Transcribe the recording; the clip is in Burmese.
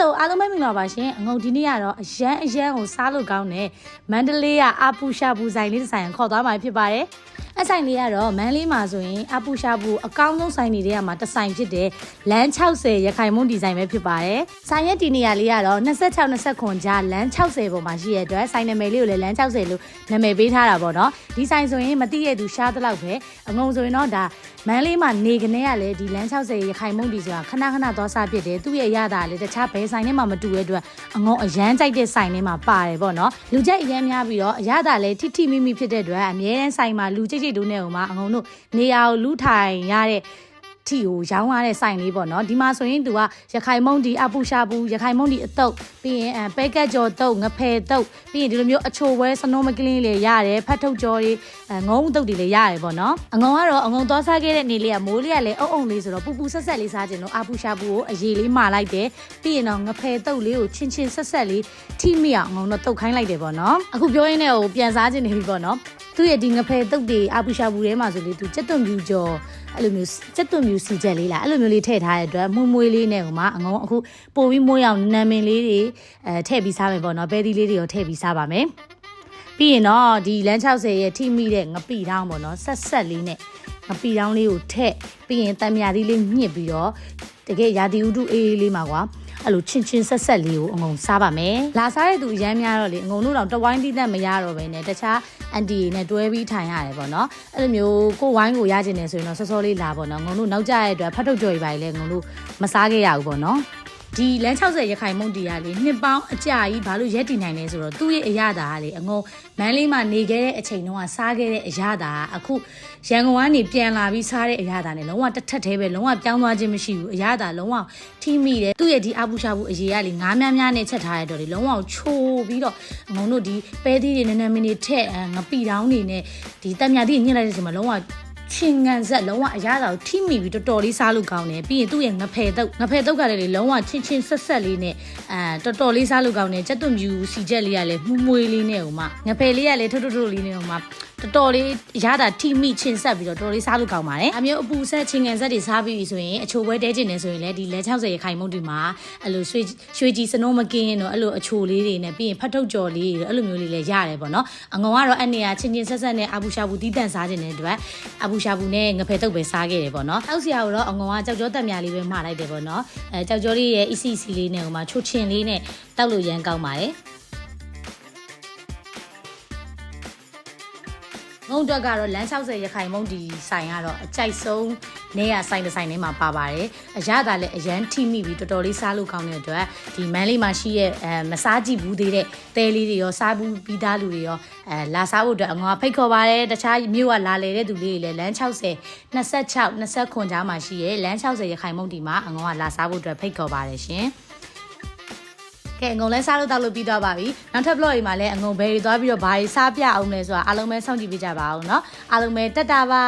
Hello အားလုံးပဲမင်္ဂလာပါရှင်အငုံဒီနေ့ကတော့အရန်အရန်ကိုစားလို့ကောင်းတဲ့မန္တလေးကအပူရှာပူဆိုင်လေးတစ်ဆိုင်ကိုခေါ်သွားမှာဖြစ်ပါတယ် အဆိုင်လေးကတော့မန္တလေးမှာဆိုရင်အပူရှာပူအကောင်းဆုံးဆိုင်တွေထဲမှာတစ်ဆိုင်ဖြစ်တဲ့လမ်း60ရခိုင်မွန်းဒီဇိုင်းပဲဖြစ်ပါတယ်ဆိုင်ရဲ့ဒီနေရာလေးကတော့26 29ကြားလမ်း60ပေါ်မှာရှိရတဲ့အတွက်ဆိုင်နာမည်လေးကိုလည်းလမ်း60လို့နာမည်ပေးထားတာပေါ့နော်ဒီဆိုင်ဆိုရင်မသိရသူရှားတလောက်ပဲအငုံဆိုရင်တော့ဒါမန္တလေးမှာနေကနေရလဲဒီလမ်း60ရခိုင်မွန်းဒီဆိုတာခဏခဏသွားစားဖြစ်တယ်သူ့ရဲ့ရတာလေတခြားဘယ်ဆိုင်နဲ့မှမတူတဲ့အတွက်အငုံအရန်ကြိုက်တဲ့ဆိုင်ထဲမှာပါတယ်ပေါ့နော်လူကြိုက်အရန်များပြီးတော့အရတာလဲထိထိမိမိဖြစ်တဲ့အတွက်အမြဲတမ်းဆိုင်မှာလူကြိတ်ကြိတ်တို့နဲ့ဟိုမှာအငုံတို့နေရာကိုလူထိုင်ရတဲ့ထီကိုရောင်းရတဲ့ဆိုင်လေးပေါ့နော်ဒီမှာဆိုရင်သူကရခိုင်မုံဒီအပူရှာပူရခိုင်မုံဒီအတုပ်ပြီးရင်အဲပဲကက်ကြော်တုပ်ငဖယ်တုပ်ပြီးရင်ဒီလိုမျိုးအချိုဝဲစနိုးမကလင်းလေးရတယ်ဖတ်ထုတ်ကြော်တွေအဲငုံတုပ်တွေလည်းရတယ်ပေါ့နော်အငုံကတော့အငုံသွားစားခဲ့တဲ့နေလေးကမိုးလေးကလည်းအုပ်အုံလေးဆိုတော့ပူပူဆက်ဆက်လေးစားခြင်းလို့အပူရှာပူကိုအရေးလေးမာလိုက်တယ်ပြီးရင်တော့ငဖယ်တုပ်လေးကိုချင်းချင်းဆက်ဆက်လေးထိမိအောင်အငုံတော့တုပ်ခိုင်းလိုက်တယ်ပေါ့နော်အခုပြောရင်းနဲ့ဟိုပြန်စားခြင်းနေပြီပေါ့နော် သူ့ရဲ့ဒီငဖယ်တုပ်တွေအပူရှာပူထဲမှာဆိုလေသူစက်သွန်ပြူကြော်အဲ့လိုမျိုးစက်သွန်ပြူစီချက်လေးလားအဲ့လိုမျိုးလေးထည့်ထားတဲ့အတွက်မှုမွေးလေးနဲ့ဟိုမှာအငုံအခုပို့ပြီးမွေးအောင်နာမည်လေးတွေအဲထည့်ပြီးစားမယ်ပေါ့နော်ပဲဒီလေးတွေရောထည့်ပြီးစားပါမယ်ပြီးရင်တော့ဒီလမ်း60ရဲ့ထိမိတဲ့ငပိတောင်းပေါ့နော်ဆက်ဆက်လေးနဲ့ငပိတောင်းလေးကိုထည့်ပြီးရင်တံမြာသီးလေးညှစ်ပြီးတော့တကယ်ရာသီဥတုအေးအေးလေးမှာကွာ အဲ့လိုချင်းချင်းဆက်ဆက်လေးကိုအငုံစားပါမယ်လာစားတဲ့သူအရမ်းများတော့လေအငုံတို့တော့တဝိုင်းတိတက်မရတော့ဘဲနဲ့တခြားအန်တီနဲ့တွဲပြီးထိုင်ရတယ်ပေါ့နော်အဲ့လိုမျိုးကိုဝိုင်းကိုရကျင်နေဆိုရင်တော့စောစောလေးလာပေါ့နော်ငုံတို့နောက်ကျရတဲ့အတွက်ဖတ်ထုတ်ကြော်ရီပါလေငုံတို့မစားခဲ့ရဘူးပေါ့နော် ဒီလမ်း60ရခိုင်မုံတီရလေနှစ်ပေါင်းအကြာကြီးဘာလို့ရက်တည်နိုင်လဲဆိုတော့သူ့ရဲ့အရသာကလေအငုံမန်းလေးမှာနေခဲ့တဲ့အချိန်တုန်းကစားခဲ့တဲ့အရသာကအခုရန်ကုန်ကနေပြန်လာပြီးစားတဲ့အရသာနဲ့လုံးဝတစ်ထက်သေးပဲလုံးဝပြောင်းသွားခြင်းမရှိဘူးအရသာလုံးဝထိမိတယ်သူ့ရဲ့ဒီအပူရှာဘူးအရေးကလေငားများများနဲ့ချက်ထားရတော့လေလုံးဝချိုးပြီးတော့အငုံတို့ဒီပဲသီးတွေနည်းနည်းမင်းတွေထက်ငပီတောင်းတွေနဲ့ဒီတက်မြသီးညှစ်လိုက်တဲ့အချိန်မှာလုံးဝ ချင်းငံဆက်လုံးဝအရသာကိုထိမိပြီးတော်တော်လေးစားလို့ကောင်းတယ်ပြီးရင်သူ့ရဲ့ငဖယ်တုတ်ငဖယ်တုတ်ကလည်းလုံးဝချင်းချင်းဆက်ဆက်လေးနဲ့အဲတော်တော်လေးစားလို့ကောင်းတယ်ကြက်သွန်ပြူစီချက်လေးကလည်းမှုမွေးလေးနဲ့ဟိုမှာငဖယ်လေးကလည်းထွတ်ထွတ်ထွတ်လေးနဲ့ဟိုမှာတော်တော်လေးရတာထိမိချင်းဆက်ပြီးတော့တော်တော်လေးစားလို့ကောင်းပါတယ်အမျိုးအပူဆက်ချင်းငံဆက်တွေစားပြီးပြီဆိုရင်အချိုပွဲတဲကျင်နေဆိုရင်လည်းဒီလဲ60ရခိုင်မုတ်ဒီမှာအဲ့လိုရွှေရွှေကြီးစနိုးမကင်းတော့အဲ့လိုအချိုလေးတွေနဲ့ပြီးရင်ဖတ်ထုတ်ကြော်လေးတွေအဲ့လိုမျိုးလေးလည်းရတယ်ပေါ့နော်အငုံကတော့အဲ့နေရာချင်းချင်းဆက်ဆက်နဲ့အပူရှာဘူးတီးတန့်စားခြင်းတဲ့အတွက်အပူရှာဘူးနဲ့ငဖယ်တုပ်ပဲစားခဲ့တယ်ပေါ့နော်အောက်စီယာကိုတော့အငုံကကြောက်ကြောတက်မြလေးပဲမှားလိုက်တယ်ပေါ့နော်အဲကြောက်ကြောလေးရဲ့ ECC လေးနဲ့ဟိုမှာချိုချင်လေးနဲ့တောက်လို့ရမ်းကောင်းပါတယ် တော့ကတော့လမ်း60ရခိုင်မုံဒီဆိုင်ကတော့အကြိုက်ဆုံးနေရဆိုင်တစ်ဆိုင်ထဲမှာပါပါတယ်အရသာလည်းအရန်ထိမိပြီးတော်တော်လေးစားလို့ကောင်းတဲ့အတွက်ဒီမန်းလေးမှာရှိရဲ့အဲမစားကြည့်ဘူးသေးတဲ့တဲလေးတွေရောစားဘူးပြီးသားလူတွေရောအဲလာစားဖို့အတွက်အငွာဖိတ်ခေါ်ပါတယ်တခြားမြို့ကလာလေတဲ့သူလေးတွေလည်းလမ်း60 26 29ကြားမှာရှိရဲ့လမ်း60ရခိုင်မုံဒီမှာအငွာလာစားဖို့အတွက်ဖိတ်ခေါ်ပါတယ်ရှင် ကဲအငုံလဲစားလို့တောက်လို့ပြီးတော့ပါပြီနောက်ထပ် vlog တွေမှာလည်းအငုံဘယ်တွေသွားပြီးတော့ဘာတွေစားပြအောင်လဲဆိုတာအားလုံးပဲစောင့်ကြည့်ပေးကြပါဦးเนาะအားလုံးပဲတက်တာပါ